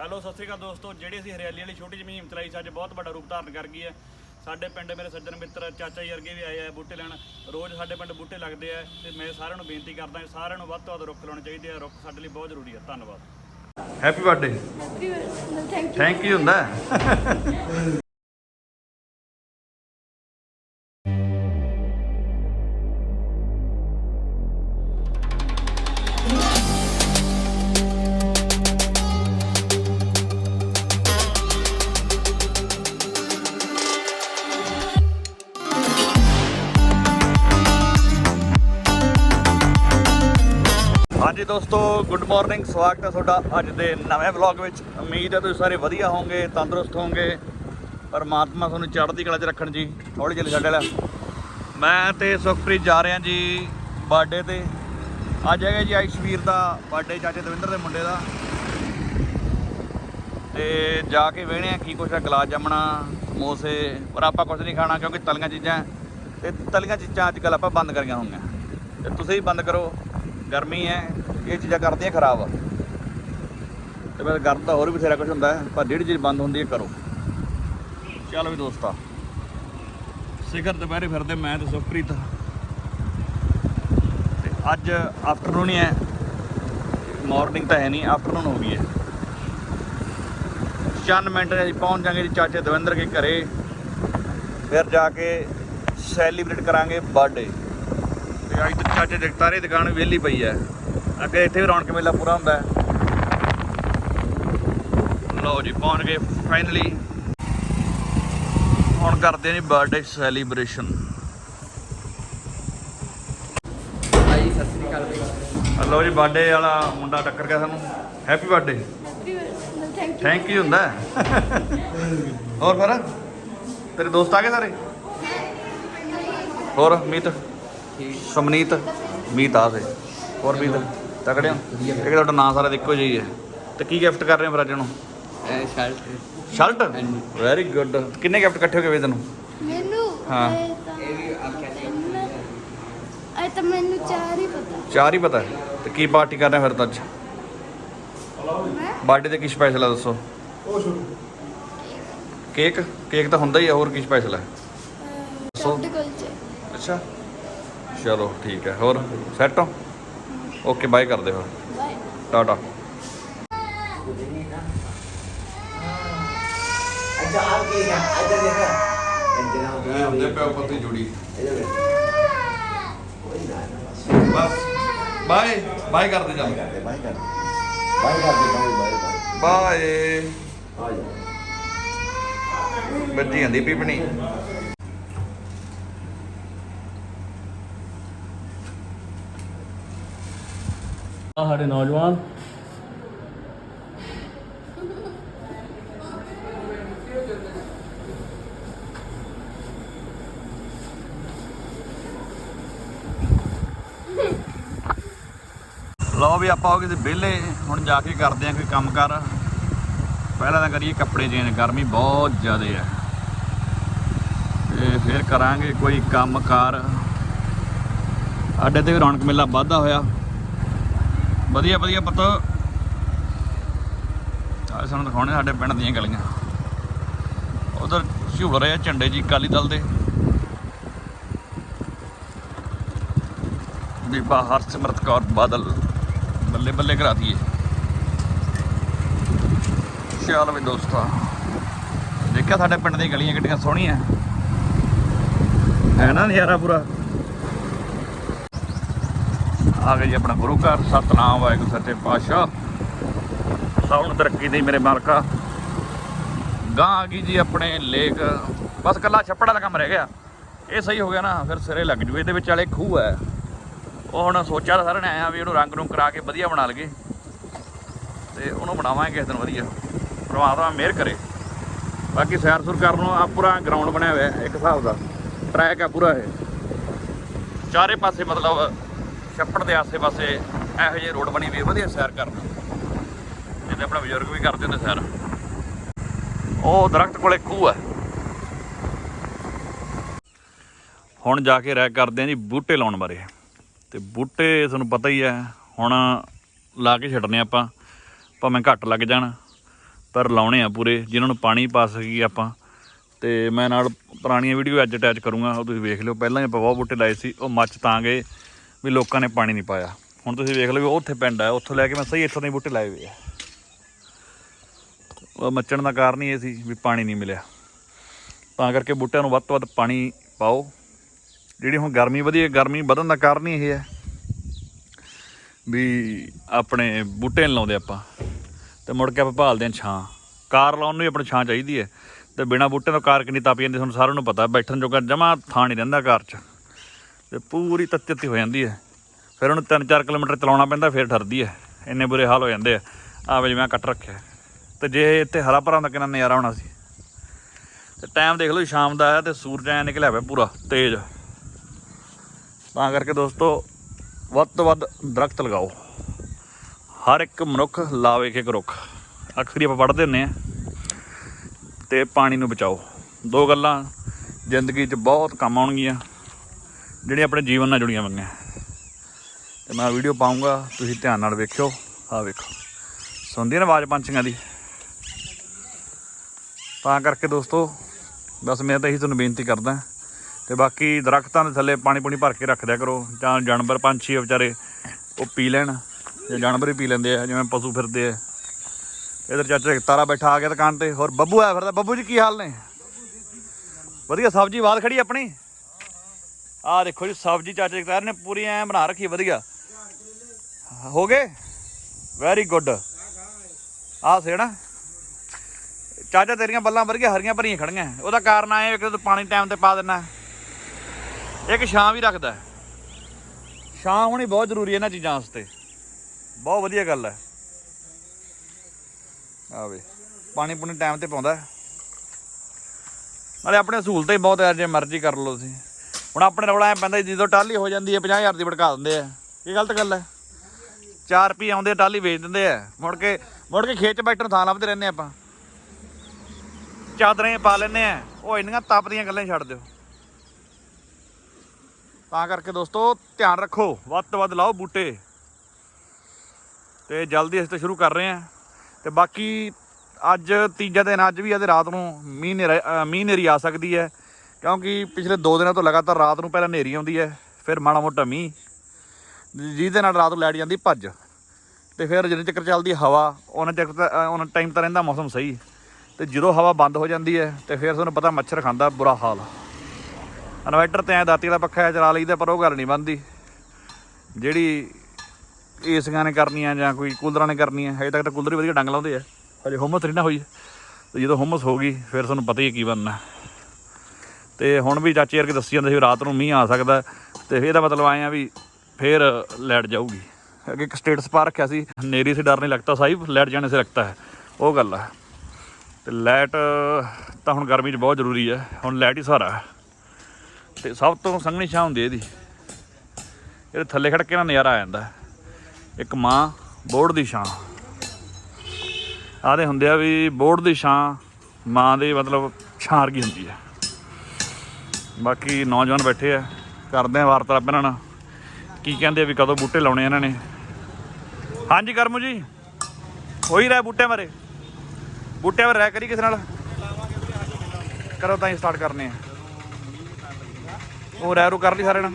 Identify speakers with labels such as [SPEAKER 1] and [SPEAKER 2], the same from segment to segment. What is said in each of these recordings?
[SPEAKER 1] Hello ਸਤਿ ਸ਼੍ਰੀ ਅਕਾਲ ਦੋਸਤੋ। ਜਿਹੜੀ ਅਸੀਂ ਹਰਿਆਲੀ ਵਾਲੀ ਛੋਟੀ ਜਿਹੀ ਮੁਹਿੰਮ ਚਲਾਈ ਸੀ ਅੱਜ ਬਹੁਤ ਵੱਡਾ ਰੂਪ ਧਾਰਨ ਕਰ ਗਈ ਹੈ। ਸਾਡੇ ਪਿੰਡ ਮੇਰੇ ਸੱਜਣ ਮਿੱਤਰ ਚਾਚਾ ਜੀ ਵਰਗੇ ਵੀ ਆਏ ਆ ਬੂਟੇ ਲੈਣ। ਰੋਜ਼ ਸਾਡੇ ਪਿੰਡ ਬੂਟੇ ਲੱਗਦੇ ਆ ਤੇ ਮੈਂ ਸਾਰਿਆਂ ਨੂੰ ਬੇਨਤੀ ਕਰਦਾ ਹਾਂ ਸਾਰਿਆਂ ਨੂੰ ਵੱਧ ਤੋਂ ਵੱਧ ਰੁੱਖ ਲਾਉਣੇ ਚਾਹੀਦੇ ਆ। ਰੁੱਖ ਸਾਡੇ ਲਈ ਬਹੁਤ ਜ਼ਰੂਰੀ ਆ। ਧੰਨਵਾਦ।
[SPEAKER 2] Happy birthday
[SPEAKER 3] thank you
[SPEAKER 2] thank you ਹੁੰਦਾ ਹੈ। ਹਾਂਜੀ ਦੋਸਤੋ ਗੁੱਡ ਮਾਰਨਿੰਗ ਸਵਾਗਤ ਹੈ ਤੁਹਾਡਾ ਅੱਜ ਦੇ ਨਵੇਂ ਵਲੌਗ ਵਿੱਚ। ਉਮੀਦ ਹੈ ਤੁਸੀਂ ਸਾਰੇ ਵਧੀਆ ਹੋਵੋਗੇ, ਤੰਦਰੁਸਤ ਹੋਵੋਗੇ। ਪਰਮਾਤਮਾ ਤੁਹਾਨੂੰ ਚੜ੍ਹਦੀ ਕਲਾ 'ਚ ਰੱਖਣ ਜੀ, ਹੌਲੀ ਜਿਹੀ ਛੱਡ ਵਾਲਾ। ਮੈਂ ਤੇ ਸੁਖਪ੍ਰੀਤ ਜਾ ਰਹੇ ਹਾਂ ਜੀ ਬਰਥਡੇ ਤੇ। ਅੱਜ ਹੈਗਾ ਜੀ ਆਇਸ਼ਵੀਰ ਦਾ ਬਰਥਡੇ ਚਾਚੇ ਦਵਿੰਦਰ ਦੇ ਮੁੰਡੇ ਦਾ। ਤੇ ਜਾ ਕੇ ਵੇਹਣੇ ਆ ਕੀ ਕੁਛ ਹੈ ਗੁਲਾਬ ਜਾਮਣਾ, ਮੋਸੇ, ਪਰ ਆਪਾਂ ਕੁਝ ਨਹੀਂ ਖਾਣਾ ਕਿਉਂਕਿ ਤਲੀਆਂ ਚੀਜ਼ਾਂ ਹੈ। ਤੇ ਤਲੀਆਂ ਚੀਜ਼ਾਂ ਅੱਜ ਕੱਲ੍ਹ ਆਪਾਂ ਬੰਦ ਕਰੀਆਂ ਹੋਈਆਂ। ਤੇ ਤੁਸੀਂ ਵੀ ਬੰਦ ਕਰੋ। ਗਰਮੀ ਹੈ, ਇਹ ਚੀਜ਼ਾਂ ਕਰਦੀਆਂ ਖਰਾਬ। ਤੇ ਫਿਰ ਗਰਮ ਤਾਂ ਹੋਰ ਵੀ ਬਥੇਰਾ ਕੁਝ ਹੁੰਦਾ ਪਰ ਜਿਹੜੀ ਚੀਜ਼ ਬੰਦ ਹੁੰਦੀ ਹੈ, ਕਰੋ। ਚੱਲ ਵੀ ਦੋਸਤਾ, ਸਿਖਰ ਦੁਪਹਿਰੇ ਫਿਰਦੇ, ਮੈਂ ਤੇ ਸੁਖਪ੍ਰੀਤ। ਤੇ ਅੱਜ ਆਫਟਰਨੂਨ ਹੀ ਹੈ ਮਾਰਨਿੰਗ ਤਾਂ ਹੈ ਨਹੀਂ ਆਫਟਰਨੂਨ ਹੋ ਗਈ ਹੈ। ਚੰਦ ਮਿੰਟ ਅਸੀਂ ਪਹੁੰਚ ਜਾਾਂਗੇ ਜੀ ਚਾਚੇ ਦਵਿੰਦਰ ਕੇ ਘਰੇ। ਫਿਰ ਜਾ ਕੇ ਸੈਲੀਬ੍ਰੇਟ ਕਰਾਂਗੇ ਬਰਥਡੇ ਤੇ ਅੱਜ ਤੱਕ ਚਾਚੇ ਜਗਤਾਰੇ ਦੀ ਦੁਕਾਨ ਵਿਹਲੀ ਪਈ ਹੈ। ਅੱਗੇ ਇੱਥੇ ਵੀ ਰੌਣਕ ਮੇਲਾ ਪੂਰਾ ਹੁੰਦਾ ਹੈ। ਲਓ ਜੀ ਪਹੁੰਚ ਗਏ ਫਾਈਨਲੀ ਹੁਣ ਕਰਦੇ ਨੇ ਬਰਥਡੇ ਸੈਲੀਬ੍ਰੇਸ਼ਨ
[SPEAKER 4] ਭਾਈ ਸਤਿ ਸ੍ਰੀ ਅਕਾਲ ਭਾਈ।
[SPEAKER 2] ਲਓ ਜੀ ਬਰਥਡੇ ਵਾਲਾ ਮੁੰਡਾ ਟੱਕਰ ਗਿਆ ਸਾਨੂੰ। Happy birthday
[SPEAKER 3] thank you
[SPEAKER 2] thank you ਹੁੰਦਾ। ਹੋਰ ਫਿਰ? ਤੇਰੇ ਦੋਸਤ ਆ ਗਏ ਸਾਰੇ? ਹੋਰ ਮੀਤ? ਸਮਨੀਤ ਮੀਤ ਆ ਸੇ ਹੋਰ ਮੀਤ? ਤਕੜਿਓ? ਇਹ ਤੁਹਾਡਾ ਨਾਂ ਸਾਰਾ ਇੱਕੋ ਜਿਹਾ ਹੀ ਤੇ ਕੀ ਗਿਫਟ ਕਰ ਰਹੇ ਹੋ ਫਿਰ ਅੱਜ ਨੂੰ
[SPEAKER 4] ਇਹ ਸ਼ਰਟ।
[SPEAKER 2] ਸ਼ਰਟ?
[SPEAKER 4] ਹਾਂਜੀ।
[SPEAKER 2] ਵੈਰੀ ਗੁੱਡ ਕਿੰਨੇ ਗਿਫਟ ਇਕੱਠੇ ਹੋ ਗਏ ਵੇ ਤੈਨੂੰ?
[SPEAKER 3] ਮੈਨੂੰ?
[SPEAKER 2] ਹਾਂ।
[SPEAKER 3] ਇਹ ਤਾਂ
[SPEAKER 4] ਇਹ ਵੀ ਆਖਿਆ ਸੀ
[SPEAKER 3] ਤਿੰਨ- ਇਹ ਤਾਂ ਮੈਨੂੰ ਚਾਰ ਹੀ ਪਤਾ।
[SPEAKER 2] ਚਾਰ ਹੀ ਪਤਾ ਹੈ। ਤੇ ਕੀ ਪਾਰਟੀ ਕਰ ਰਹੇ ਫਿਰ ਤਾਂ ਅੱਜ?
[SPEAKER 3] ਮੈਂ?
[SPEAKER 2] ਬਰਥਡੇ ਤੇ ਕੀ ਸਪੈਸ਼ਲ ਹੈ ਦੱਸੋ? ਕੇਕ ਕੇਕ ਤਾਂ ਹੁੰਦਾ ਹੀ ਹੋਰ ਕੀ ਸਪੈਸ਼ਲ ਹੈ ਅੱਛਾ। ਚਲੋ ਠੀਕ ਹੈ ਹੋਰ? ਸੈੱਟ ਹੋ? ਓਕੇ ਬਾਏ ਕਰਦੇ ਹੋ
[SPEAKER 3] ਬਾਏ
[SPEAKER 2] ਟਾਟਾ
[SPEAKER 4] ਅੱਛਾ ਆ ਕੀ ਹੈ? ਇੱਧਰ ਦੇਖੋ।
[SPEAKER 2] ਇਹ ਹੁੰਦੇ ਪਿਓ ਪਤੀ ਜੁੜੀ।
[SPEAKER 4] ਨਾ ਨਾ ਬਸ।
[SPEAKER 2] ਬਾਏ ਬਾਏ ਕਰਦੇ ਚੱਲ।
[SPEAKER 4] ਕਰਦੇ ਬਾਈ ਕਰ ਬਾਈ ਕਰਦੇ ਬਾਈ ਬਾਈ ਬਾਈ
[SPEAKER 2] ਬਾਏ
[SPEAKER 4] ਆ ਜਾ
[SPEAKER 2] ਬੱਜੀ ਜਾਂਦੀ ਪੀਪਣੀ।
[SPEAKER 1] ਸਾਡੇ ਨੌਜਵਾਨ।
[SPEAKER 2] ਲਓ ਵੀ ਆਪਾਂ ਹੋ ਕਿਤੇ ਵਿਹਲੇ ਹੁਣ ਜਾ ਕੇ ਕਰਦੇ ਆਂ ਕੋਈ ਕੰਮ ਕਰ। ਪਹਿਲਾਂ ਤਾਂ ਕਰੀਏ ਕੱਪੜੇ ਚੇਂਜ, ਗਰਮੀ ਬਹੁਤ ਜ਼ਿਆਦਾ ਹੈ ਤੇ ਫਿਰ ਕਰਾਂਗੇ ਕੋਈ ਕੰਮ ਕਾਰ। ਸਾਡੇ ਤੇ ਵੀ ਰੌਣਕ ਮੇਲਾ ਵਾਧਾ ਹੋਇਆ। ਵਧੀਆ ਵਧੀਆ ਪਤਾ। ਆ ਸਾਨੂੰ ਦਿਖਾਉਣੇ ਸਾਡੇ ਪਿੰਡ ਦੀਆਂ ਗਲੀਆਂ। ਉਧਰ ਝੂਲ ਰਹੇ ਆ ਝੰਡੇ ਜੀ, ਅਕਾਲੀ ਦਲ ਦੇ। ਬੀਬਾ ਹਰਸਿਮਰਤ ਕੌਰ ਬਾਦਲ, ਬੱਲੇ ਬੱਲੇ ਕਰਾ ਦਈਏ। ਚੱਲ ਵੀ ਦੋਸਤਾ ਦੇਖਿਆ ਸਾਡੇ ਪਿੰਡ ਦੀਆਂ ਗਲੀਆਂ ਕਿੱਡੀਆਂ ਸੋਹਣੀਆਂ। ਹੈ ਨਾ ਨਜ਼ਾਰਾ ਪੂਰਾ? ਆ ਗਏ ਜੀ ਆਪਣਾ ਗੁਰੂ ਘਰ, ਸਤਨਾਮ, ਵਾਹਿਗੁਰੂ, ਸੱਚੇ ਪਾਤਸ਼ਾਹ। ਸਭ ਨੂੰ ਤਰੱਕੀ ਦੇ ਮੇਰੇ ਮਾਲਕਾ। ਗਾਂ ਆ ਗਈ ਜੀ ਆਪਣੇ ਲੇਕ। ਬਸ ਕੱਲਾ ਛੱਪੜਾ ਦਾ ਕੰਮ ਰਹਿ ਗਿਆ। ਇਹ ਸਹੀ ਹੋ ਗਿਆ ਨਾ, ਫਿਰ ਸਿਰੇ ਲੱਗ ਜੂ। ਇਹਦੇ ਵਿੱਚ ਵਾਲੇ ਖੂਹ ਹੈ। ਉਹ ਹੁਣ ਸੋਚਿਆ ਤਾਂ ਸਾਰਿਆਂ ਨੇ ਆਇਆ ਵੀ ਉਹਨੂੰ ਰੰਗ ਨੂੰ ਕਰਾ ਕੇ ਵਧੀਆ ਬਣਾ ਲਈਏ। ਤੇ ਉਹਨੂੰ ਬਣਾਵਾਂਗੇ ਕਿਸੇ ਦਿਨ ਵਧੀਆ। ਪਰਮਾਤਮਾ ਮਿਹਰ ਕਰੇ। ਬਾਕੀ ਸੈਰ ਸੁਰ ਕਰਨ ਨੂੰ ਆ ਪੂਰਾ ਗਰਾਊਂਡ ਬਣਿਆ ਹੋਇਆ ਇੱਕ ਹਿਸਾਬ ਦਾ। ਟਰੈਕ ਆ ਪੂਰਾ ਇਹ। ਚਾਰੇ ਪਾਸੇ ਮਤਲਬ ਛੱਪੜ ਦੇ ਆਸੇ ਪਾਸੇ ਇਹੋ ਜਿਹੇ ਰੋਡ ਬਣੀ ਵੀ ਵਧੀਆ ਸੈਰ ਕਰਨ। ਜਿੱਥੇ ਆਪਣਾ ਬਜ਼ੁਰਗ ਵੀ ਕਰਦੇ ਹੁੰਦੇ ਸੈਰ। ਉਹ ਦਰਖਤ ਕੋਲੇ ਖੂਹ ਹੈ ਹੁਣ ਜਾ ਕੇ ਰਾਇ ਕਰਦੇ ਆਂ ਜੀ ਬੂਟੇ ਲਾਉਣ ਬਾਰੇ। ਤੇ ਬੂਟੇ ਤੁਹਾਨੂੰ ਪਤਾ ਹੀ ਹੈ ਹੁਣ ਲਾ ਕੇ ਛੱਡਨੇ ਆਪਾਂ। ਭਾਵੇਂ ਘੱਟ ਲੱਗ ਜਾਣ, ਪਰ ਲਾਉਣੇ ਆ ਪੂਰੇ, ਜਿਨ੍ਹਾਂ ਨੂੰ ਪਾਣੀ ਪਾ ਸਕੀਏ ਆਪਾਂ। ਤੇ ਮੈਂ ਨਾਲ ਪੁਰਾਣੀਆਂ ਵੀਡੀਓ ਅੱਜ ਅਟੈਚ ਕਰੂੰਗਾ, ਉਹ ਤੁਸੀਂ ਵੇਖ ਲਿਓ। ਪਹਿਲਾਂ ਹੀ ਆਪਾਂ ਬਹੁਤ ਬੂਟੇ ਲਾਏ ਸੀ, ਉਹ ਮੱਚ ਤਾਂ ਗਏ। ਵੀ ਲੋਕਾਂ ਨੇ ਪਾਣੀ ਨਹੀਂ ਪਾਇਆ। ਹੁਣ ਤੁਸੀਂ ਵੇਖ ਲਓ ਵੀ ਉੱਥੇ ਪਿੰਡ ਆ, ਉੱਥੋਂ ਲੈ ਕੇ ਮੈਂ ਸਹੀ ਇੱਥੋਂ ਦੇ ਬੂਟੇ ਲਾਏ ਹੋਏ ਆ। ਉਹ ਮੱਚਣ ਦਾ ਕਾਰਨ ਹੀ ਇਹ ਸੀ ਵੀ ਪਾਣੀ ਨਹੀਂ ਮਿਲਿਆ। ਤਾਂ ਕਰਕੇ ਬੂਟਿਆਂ ਨੂੰ ਵੱਧ ਤੋਂ ਵੱਧ ਪਾਣੀ ਪਾਓ। ਜਿਹੜੀ ਹੁਣ ਗਰਮੀ ਵਧੀ ਹੈ, ਗਰਮੀ ਵਧਣ ਦਾ ਕਾਰਨ ਹੀ ਇਹ ਹੈ ਵੀ ਆਪਣੇ ਬੂਟੇ ਨਹੀਂ ਲਾਉਂਦੇ ਆਪਾਂ। ਤੇ ਮੁੜ ਕੇ ਆਪਾਂ ਭਾਲਦੇ ਹਾਂ ਛਾਂ। ਕਾਰ ਲਾਉਣ ਨੂੰ ਵੀ ਆਪਣੀ ਛਾਂ ਚਾਹੀਦੀ ਹੈ। ਤੇ ਬਿਨਾ ਬੂਟੇ ਤੋਂ ਕਾਰ ਕਿੰਨੀ ਤਪ ਜਾਂਦੀ, ਤੁਹਾਨੂੰ ਸਾਰਿਆਂ ਨੂੰ ਪਤਾ, ਬੈਠਣ ਜੋਗਾ ਜਮਾ ਥਾਂ ਨਹੀਂ ਰਹਿੰਦਾ ਕਾਰ 'ਚ। ਤੇ ਪੂਰੀ ਤੱਤੀ ਹੋ ਜਾਂਦੀ ਹੈ। ਫਿਰ ਉਹਨੂੰ 3-4 ਕਿਲੋਮੀਟਰ ਚਲਾਉਣਾ ਪੈਂਦਾ, ਫਿਰ ਠਰਦੀ ਹੈ। ਇੰਨੇ ਬੁਰੇ ਹਾਲ ਹੋ ਜਾਂਦੇ ਆ। ਆ ਜਿਵੇਂ ਕੱਟ ਰੱਖਿਆ। ਤੇ ਜੇ ਇੱਥੇ ਹਰਾ ਭਰਾ ਦਾ ਕਿੰਨਾ ਨਜ਼ਾਰਾ ਹੋਣਾ ਸੀ। ਤੇ ਟਾਈਮ ਦੇਖ ਲਓ, ਸ਼ਾਮ ਦਾ ਆਇਆ ਤੇ ਸੂਰਜ ਐ ਨਿਕਲਿਆ ਪਿਆ ਪੂਰਾ, ਤੇਜ਼। ਤਾਂ ਕਰਕੇ ਦੋਸਤੋ, ਵੱਧ ਤੋਂ ਵੱਧ ਦਰਖਤ ਲਗਾਓ। ਹਰ ਇੱਕ ਮਨੁੱਖ ਲਾਵੇ ਇੱਕ ਇੱਕ ਰੁੱਖ। ਅਕਸਰ ਆਪਾਂ ਪੜ੍ਹਦੇ ਹੁੰਦੇ ਆ। ਤੇ ਪਾਣੀ ਨੂੰ ਬਚਾਓ। ਦੋ ਗੱਲਾਂ, ਜ਼ਿੰਦਗੀ 'ਚ ਬਹੁਤ ਕੰਮ ਆਉਣਗੀਆਂ। ਜਿਹੜੀਆਂ ਆਪਣੇ ਜੀਵਨ ਨਾਲ ਜੁੜੀਆਂ ਹੋਈਆਂ। ਤੇ ਮੈਂ ਵੀਡੀਓ ਪਾਉਂਗਾ, ਤੁਸੀਂ ਧਿਆਨ ਨਾਲ ਵੇਖਿਓ। ਆ ਵੇਖੋ। ਸੁਣਦੀ ਨਾ ਆਵਾਜ਼ ਪੰਛੀਆਂ ਦੀ? ਤਾਂ ਕਰਕੇ ਦੋਸਤੋ, ਬਸ ਮੈਂ ਤਾਂ ਇਹੀ ਤੁਹਾਨੂੰ ਬੇਨਤੀ ਕਰਦਾ। ਤੇ ਬਾਕੀ ਦਰਖਤਾਂ ਦੇ ਥੱਲੇ ਪਾਣੀ ਪੂਣੀ ਭਰ ਕੇ ਰੱਖ ਦਿਆ ਕਰੋ। ਜਾਂ ਜਾਨਵਰ, ਪੰਛੀ ਆ ਵਿਚਾਰੇ, ਉਹ ਪੀ ਲੈਣ। ਜਾਂ ਜਾਨਵਰ ਹੀ ਪੀ ਲੈਂਦੇ ਆ, ਜਿਵੇਂ ਪਸ਼ੂ ਫਿਰਦੇ ਆ। ਇਧਰ ਚਾਚਾ ਤਾਰਾ ਬੈਠਾ ਆ ਗਿਆ ਦੁਕਾਨ ਤੇ। ਹੋਰ ਬੱਬੂ ਆਇਆ ਫਿਰਦਾ। ਬੱਬੂ ਜੀ, ਕੀ ਹਾਲ ਨੇ? ਵਧੀਆ, ਸਬਜ਼ੀ ਬਾਦ ਖੜੀ ਆਪਣੀ? ਆਹ ਦੇਖੋ ਜੀ, ਸਬਜ਼ੀ ਚਾਚੇ ਜਗਤਾਰ ਨੇ ਪੂਰੀ ਐ ਬਣਾ ਰੱਖੀ, ਵਧੀਆ। ਹੋ ਗਏ? ਵੈਰੀ ਗੁੱਡ ਆਹ ਸੇੜਾ ਚਾਚਾ, ਤੇਰੀਆਂ ਬੱਲਾਂ ਵਰਗੀਆਂ ਹਰੀਆਂ ਭਰੀਆਂ ਖੜੀਆਂ। ਉਹਦਾ ਕਾਰਨ ਆਏ ਕਿ ਤੂੰ ਪਾਣੀ ਟਾਈਮ ਤੇ ਪਾ ਦੇਣਾ ਇੱਕ ਛਾਂ ਵੀ ਰੱਖਦਾ। ਛਾਂ ਹੋਣੀ ਬਹੁਤ ਜ਼ਰੂਰੀ ਹੈ ਇਹਨਾਂ ਚੀਜ਼ਾਂ ਵਾਸਤੇ। ਬਹੁਤ ਵਧੀਆ ਗੱਲ ਹੈ ਆਵੇ ਪਾਣੀ ਪੂਣੀ ਟਾਈਮ ਤੇ ਪਾਉਂਦਾ। ਨਾਲੇ ਆਪਣੇ ਸਹੂਲਤਾਂ ਹੀ ਬਹੁਤ ਹੈ ਜੇ ਮਰਜ਼ੀ ਕਰ ਲਓ ਤੁਸੀਂ। ਹੁਣ ਆਪਣੇ ਰੌਲਾ ਐ ਪੈਂਦਾ ਜਦੋਂ ਟਾਲੀ ਹੋ ਜਾਂਦੀ ਹੈ 50000 ਦੀ ਭੜਕਾ ਦਿੰਦੇ ਆ। ਇਹ ਗਲਤ ਗੱਲ ਹੈ? 4 ਰੁਪਏ ਆਉਂਦੇ ਆ, ਟਾਲੀ ਵੇਚ ਦਿੰਦੇ ਆ। ਮੁੜ ਕੇ ਮੁੜ ਕੇ ਖੇਤ 'ਚ ਬੈਠਣ ਨੂੰ ਥਾਂ ਲੱਭਦੇ ਰਹਿੰਦੇ ਆਪਾਂ। ਚਾਦਰਾਂ ਪਾ ਲੈਨੇ ਆ। ਉਹ ਇੰਨੀਆਂ ਤਪਦੀਆਂ ਗੱਲਾਂ ਛੱਡ ਦਿਓ। ਤਾਂ ਕਰਕੇ ਦੋਸਤੋ ਧਿਆਨ ਰੱਖੋ ਵੱਧ ਤੋਂ ਵੱਧ ਲਾਓ ਬੂਟੇ। ਤੇ ਜਲਦੀ ਅਸੀਂ ਤਾਂ ਸ਼ੁਰੂ ਕਰ ਰਹੇ ਹਾਂ। ਤੇ ਬਾਕੀ ਅੱਜ ਤੀਜਾ ਦਿਨ ਅੱਜ ਵੀ ਅੱਜ ਰਾਤ ਨੂੰ ਮੀਂਹ ਨੇਰਾ ਮੀਂਹ ਨੇਰੀ ਆ ਸਕਦੀ ਹੈ। ਕਿਉਂਕਿ ਪਿਛਲੇ 2 ਦਿਨਾਂ ਤੋਂ ਲਗਾਤਾਰ ਰਾਤ ਨੂੰ ਪਹਿਲਾਂ ਹਨੇਰੀ ਆਉਂਦੀ ਹੈ, ਫਿਰ ਮਾੜਾ ਮੋਟਾ ਮੀਂਹ, ਜਿਹਦੇ ਨਾਲ ਰਾਤ ਨੂੰ ਲੈਟ ਜਾਂਦੀ ਭੱਜ। ਤੇ ਫਿਰ ਜਿੰਨੇ ਚੱਕਰ ਚੱਲਦੀ ਹਵਾ, ਉਹਨਾਂ ਚੱਕਰ ਤਾਂ- ਉਹਨਾਂ ਟਾਈਮ ਤਾਂ ਰਹਿੰਦਾ ਮੌਸਮ ਸਹੀ। ਤੇ ਜਦੋਂ ਹਵਾ ਬੰਦ ਹੋ ਜਾਂਦੀ ਹੈ, ਤੇ ਫਿਰ ਤੁਹਾਨੂੰ ਪਤਾ ਮੱਛਰ ਖਾਂਦਾ ਬੁਰਾ ਹਾਲ। ਇਨਵਰਟਰ ਤੇ ਐ ਦਾਤੀ ਦਾ ਪੱਖਾ ਐਂ ਚਲਾ ਲਈਦਾ, ਪਰ ਉਹ ਗੱਲ ਨਹੀਂ ਬਣਦੀ। ਜਿਹੜੀ ਏਸੀਆਂ ਨੇ ਕਰਨੀਆਂ ਜਾਂ ਕੋਈ ਕੂਲਰਾਂ ਨੇ ਕਰਨੀਆਂ, ਹਜੇ ਤੱਕ ਤਾਂ ਕੂਲਰ ਹੀ ਵਧੀਆ ਡੰਗ ਲਾਉਂਦੇ ਆ। ਹਜੇ ਹੁਮਸ ਨਹੀਂ ਨਾ ਹੋਈ। ਤੇ ਜਦੋਂ ਹੁਮਸ ਹੋ ਗਈ, ਫਿਰ ਤੁਹਾਨੂੰ ਪਤਾ ਹੀ ਹੈ ਕੀ ਬਣਨਾ। ਤੇ ਹੁਣ ਵੀ ਚਾਚੇ ਵਰਗੇ ਦੱਸੀ ਜਾਂਦੇ ਸੀ ਵੀ ਰਾਤ ਨੂੰ ਮੀਂਹ ਆ ਸਕਦਾ ਤੇ ਇਹਦਾ ਮਤਲਬ ਆਏ ਆ ਵੀ ਫੇਰ ਲਾਈਟ ਜਾਊਗੀ। ਅੱਗੇ ਇੱਕ ਸਟੇਟਸ ਪਾ ਰੱਖਿਆ ਸੀ। ਨੇਰੀ ਸੇ, ਡਰ ਨਹੀਂ ਲੱਗਦਾ ਸਾहिब ਲਾਈਟ ਜਾਣੇ ਸੇ ਲੱਗਦਾ ਹੈ। ਉਹ ਗੱਲ ਹੈ ਤੇ ਲਾਈਟ ਤਾਂ ਹੁਣ ਗਰਮੀ 'ਚ ਬਹੁਤ ਜ਼ਰੂਰੀ ਹੈ। ਹੁਣ ਲਾਈਟ ਹੀ ਸਹਾਰਾ ਹੈ। ਤੇ ਸਭ ਤੋਂ ਸੰਘਣੀ ਛਾਂ ਹੁੰਦੀ ਇਹਦੀ। ਇਹਦੇ ਥੱਲੇ ਖੜ ਕੇ ਨਾ ਨਜ਼ਾਰਾ ਆ ਜਾਂਦਾ ਇੱਕ ਮਾਂ ਬੋਰਡ ਦੀ ਛਾਂ। ਆਦੇ ਹੁੰਦੇ ਆ ਵੀ ਬੋਰਡ ਦੀ ਛਾਂ ਮਾਂ ਦੇ ਮਤਲਬ ਛਾਂ ਵਰਗੀ ਹੁੰਦੀ ਹੈ। ਬਾਕੀ ਨੌਜਵਾਨ ਬੈਠੇ ਆ। ਕਰਦੇ ਆ ਵਾਰਤਾਲਾਪ ਇਹਨਾਂ ਨਾਲ। ਕੀ ਕਹਿੰਦੇ ਆ ਵੀ ਕਦੋਂ ਬੂਟੇ ਲਾਉਣੇ ਇਹਨਾਂ ਨੇ? ਹਾਂਜੀ ਕਰਮੂ ਜੀ। ਹੋਈ ਰਿਹਾ ਬੂਟੇ ਬਾਰੇ? ਬੂਟੇ ਬਾਰੇ ਰਹਿ ਕਰੀ ਕਿਸ ਨਾਲ? ਕਰੋ ਤਾਂ ਹੀ ਸਟਾਰਟ ਕਰਨੇ ਆ। ਉਹ ਰਹਿ ਰੂ ਕਰ ਲਈ ਸਾਰੇ ਨਾਲ?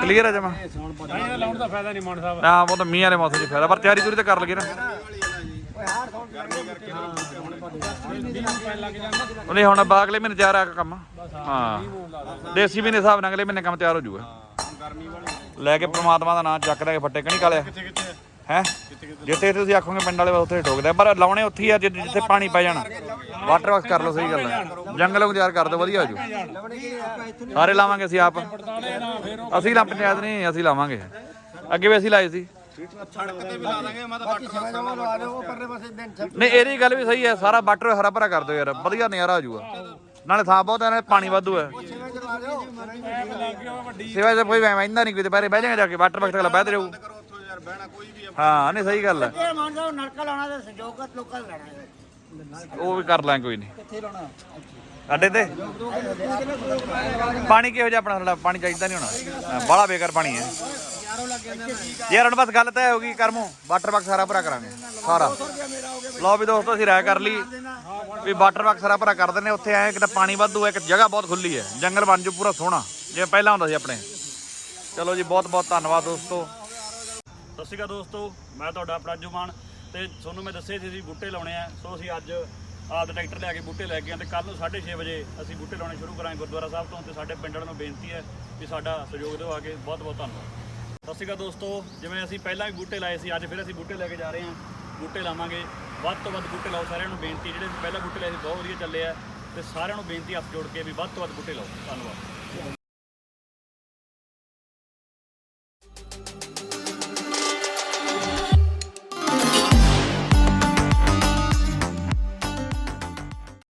[SPEAKER 2] ਕਲੀਅਰ ਹੈ ਜਮਾ?
[SPEAKER 5] ਲਾਉਣ ਦਾ ਫਾਇਦਾ ਨਹੀਂ ਮਾਨ ਸਾਹਿਬ।
[SPEAKER 2] ਨਾ ਉਹ ਤਾਂ ਮੀਂਹ ਵਾਲੇ ਮੌਸਮ 'ਚ ਫਾਇਦਾ ਪਰ ਤਿਆਰੀ ਤੁਰੀ ਤਾਂ ਕਰ ਲਗੇ ਨਾ। ਉਹਨੇ ਹੁਣ ਬਾ ਅਗਲੇ ਮਹੀਨੇ ਤਿਆਰ ਆ ਕੰਮ। ਹਾਂ। ਦੇਸੀ ਮਹੀਨੇ ਹਿਸਾਬ ਨਾਲ ਅਗਲੇ ਮਹੀਨੇ ਕੰਮ ਤਿਆਰ ਹੋ ਜਾਊਗਾ। ਲੈ ਕੇ ਪ੍ਰਮਾਤਮਾ ਦਾ ਨਾਮ ਚੱਕ ਲੈ ਕੇ ਫੱਟੇ ਕਣੀ ਕਾਲਿਆ? ਹੈ? ਜਿੱਥੇ ਤੁਸੀਂ ਆਖੋਗੇ ਪਿੰਡ ਵਾਲੇ ਉੱਥੇ ਠੋਕਦੇ ਪਰ ਲਾਉਣੇ ਉੱਥੇ ਹੀ ਆ ਜਿੱਥੇ ਪਾਣੀ ਪੈ ਜਾਣਾ। ਵਾਟਰ ਵਾਸ਼ ਕਰ ਲਓ ਸਹੀ ਗੱਲ ਹੈ ਜੰਗਲ ਨੂੰ ਤਿਆਰ ਕਰ ਦਿਓ ਵਧੀਆ ਹੋ ਜੂ ਸਾਰੇ ਲਾਵਾਂਗੇ ਅਸੀਂ ਆਪ। ਅਸੀਂ ਲਾ ਪੰਚਾਇਤ ਨਹੀਂ ਅਸੀਂ ਲਾਵਾਂਗੇ। ਅੱਗੇ ਵੀ ਅਸੀਂ ਲਾਏ ਸੀ। ਨਹੀਂ ਇਹਦੀ ਗੱਲ ਵੀ ਸਹੀ ਹੈ ਸਾਰਾ ਵਾਟਰ ਹਰਾ ਭਰਾ ਕਰ ਦਿਓ ਯਾਰ ਵਧੀਆ ਨਜ਼ਾਰਾ ਹੋ ਜਾਊਗਾ। ਨਾਲੇ ਥਾਂ ਬਹੁਤ ਹੈ ਨਾਲੇ ਪਾਣੀ ਵਾਧੂ ਹੈ। ਸੇਵਾ ਜੇ ਕੋਈ ਵੈਂਦਾ ਨਹੀਂ ਕੋਈ ਦੁਪਹਿਰੇ ਬਹਿ ਜਾਏਗਾ ਜਾ ਕੇ ਵਾਟਰ ਬਕਟ ਵਾਲਾ ਬਹਿ ਰਹੂ ਹਾਂ ਨਹੀਂ ਸਹੀ ਗੱਲ ਹੈ।
[SPEAKER 6] ਇਹ ਮੰਨ ਲਓ ਨਲਕਾ ਲਾਉਣਾ ਤੇ ਸੰਜੋਗਤ ਲੋਕਾਂ ਦਾ ਲੈਣਾ ਹੈ।
[SPEAKER 2] ਉਹ ਵੀ ਕਰ ਲਾਂ ਕੋਈ ਨਹੀਂ। ਕਿੱਥੇ ਲਾਉਣਾ? ਤੇ? ਪਾਣੀ ਕਿਹੋ ਜਿਹਾ ਆਪਣਾ ਸਾਡਾ ਪਾਣੀ ਚਾਹੀਦਾ ਨਹੀਂ ਹੋਣਾ। ਬਾਲਾ ਬੇਕਾਰ ਪਾਣੀ ਹੈ।
[SPEAKER 7] ਯਾਰ ਹੁਣ ਬਸ ਗੱਲ ਤਾਂ ਹੋ ਗਈ ਕਰਮੋ ਵਾਟਰ ਬਾਕਸ ਸਾਰਾ ਭਰਾ ਕਰਾਂਗੇ। ਸਾਰਾ। ਲਓ ਵੀ ਦੋਸਤੋ, ਅਸੀਂ ਰਾਇ ਕਰ ਲਈ। ਵੀ ਵਾਟਰ ਬਾਕਸ ਸਾਰਾ ਭਰਾ ਕਰ ਦਿੰਨੇ ਉੱਥੇ ਆਏ ਕਿਤੇ ਪਾਣੀ ਵਾਧੂ ਹੈ ਇੱਕ ਜਗ੍ਹਾ ਬਹੁਤ ਖੁੱਲੀ ਹੈ ਜੰਗਲ ਬਣ ਜੂ, ਪੂਰਾ ਸੋਹਣਾ। ਜਿਵੇਂ ਪਹਿਲਾਂ ਹੁੰਦਾ ਸੀ ਆਪਣੇ। ਚਲੋ ਜੀ, ਬਹੁਤ ਬਹੁਤ ਧੰਨਵਾਦ ਦੋਸਤੋ।
[SPEAKER 2] ਸਤਿ ਸ਼੍ਰੀ ਅਕਾਲ ਦੋਸਤੋ, ਮੈਂ ਤੁਹਾਡਾ ਆਪਣਾ ਮਾਨ। ਤੇ ਤੁਹਾਨੂੰ ਮੈਂ ਦੱਸਿਆ ਸੀ ਅਸੀਂ ਬੂਟੇ ਲਾਉਣੇ ਆ। ਸੋ ਅਸੀਂ ਅੱਜ ਆਪਦਾ ਟਰੈਕਟਰ ਲਿਆ ਕੇ ਬੂਟੇ ਲੈ ਕੇ ਆ ਤੇ ਕੱਲ ਨੂੰ 6:30 ਵਜੇ ਅਸੀਂ ਬੂਟੇ ਲਾਉਣੇ ਸ਼ੁਰੂ ਕਰਾਂਗੇ ਗੁਰਦੁਆਰਾ ਸਾਹਿਬ ਤੋਂ। ਤੇ ਸਾਡੇ ਪਿੰਡ ਵਾਲਿਆਂ ਨੂੰ ਬੇਨਤੀ ਹੈ ਵੀ ਸਾਡਾ ਸਹਿਯੋਗ ਦਿਓ ਆ ਕੇ। ਬਹੁਤ ਬਹੁਤ ਧੰਨਵਾਦ। ਸਤਿ ਸ਼੍ਰੀ ਅਕਾਲ ਦੋਸਤੋ, ਜਿਵੇਂ ਅਸੀਂ ਪਹਿਲਾਂ ਵੀ ਬੂਟੇ ਲਾਏ ਸੀ, ਅੱਜ ਫਿਰ ਅਸੀਂ ਬੂਟੇ ਲੈ ਕੇ ਜਾ ਰਹੇ ਹਾਂ। ਬੂਟੇ ਲਾਵਾਂਗੇ। ਵੱਧ ਤੋਂ ਵੱਧ ਬੂਟੇ ਲਾਓ, ਸਾਰਿਆਂ ਨੂੰ ਬੇਨਤੀ, ਜਿਹੜੇ ਪਹਿਲਾਂ ਬੂਟੇ ਲਾਏ ਸੀ, ਬਹੁਤ ਵਧੀਆ ਚੱਲੇ ਆ। ਤੇ ਸਾਰਿਆਂ ਨੂੰ ਬੇਨਤੀ, ਹੱਥ ਜੋੜ ਕੇ ਵੀ ਵੱਧ ਤੋਂ ਵੱਧ ਬੂਟੇ ਲਾਓ। ਧੰਨਵਾਦ।